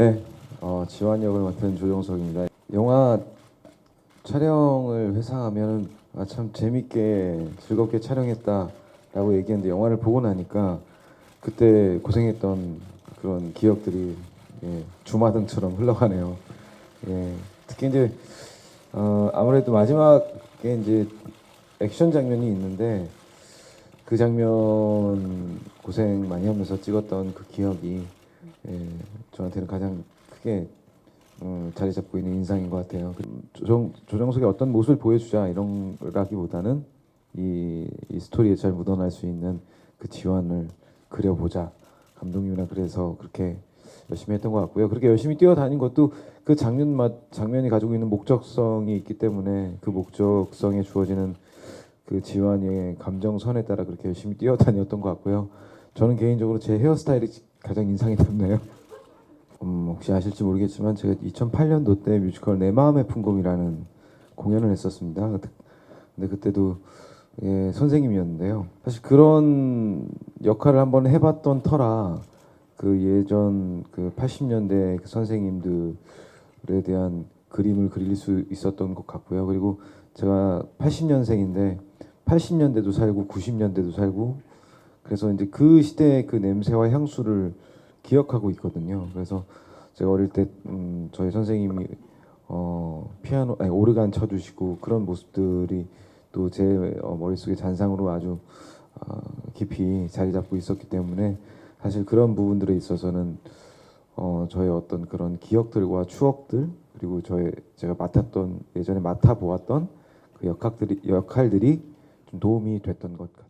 네, 어, 지환 역을 맡은 조정석입니다. 영화 촬영을 회상하면 아, 참 재밌게 즐겁게 촬영했다라고 얘기했는데 영화를 보고 나니까 그때 고생했던 그런 기억들이 예, 주마등처럼 흘러가네요. 예, 특히 이제 어, 아무래도 마지막에 이제 액션 장면이 있는데 그 장면 고생 많이 하면서 찍었던 그 기억이 예, 저한테는 가장 크게 어, 자리 잡고 있는 인상인 것 같아요. 그 조정 조정석의 어떤 모습을 보여주자 이런라기보다는 이, 이 스토리에 잘 묻어날 수 있는 그 지원을 그려보자 감독님이랑 그래서 그렇게 열심히 했던 것 같고요. 그렇게 열심히 뛰어다닌 것도 그 장면 맛 장면이 가지고 있는 목적성이 있기 때문에 그 목적성에 주어지는 그 지환이의 감정선에 따라 그렇게 열심히 뛰어다녔던 것 같고요. 저는 개인적으로 제 헤어스타일이 가장 인상이 남네요. 음, 혹시 아실지 모르겠지만 제가 2008년도 때 뮤지컬 내 마음의 풍금이라는 공연을 했었습니다. 근데 그때도 예, 선생님이었는데요. 사실 그런 역할을 한번 해봤던 터라 그 예전 그 80년대 그 선생님들에 대한 그림을 그릴 수 있었던 것 같고요. 그리고 제가 80년생인데 80년대도 살고 90년대도 살고 그래서 이제 그 시대의 그 냄새와 향수를 기억하고 있거든요. 그래서 제가 어릴 때 음, 저희 선생님이 어, 피아노 아니 오르간 쳐주시고 그런 모습들이 또 제 머릿속에 잔상으로 아주 어, 깊이 자리 잡고 있었기 때문에 사실 그런 부분들에 있어서는 어, 저의 어떤 그런 기억들과 추억들 그리고 저의 제가 맡았던 예전에 맡아 보았던 그 역할들이 역할들이 좀 도움이 됐던 것 같아요.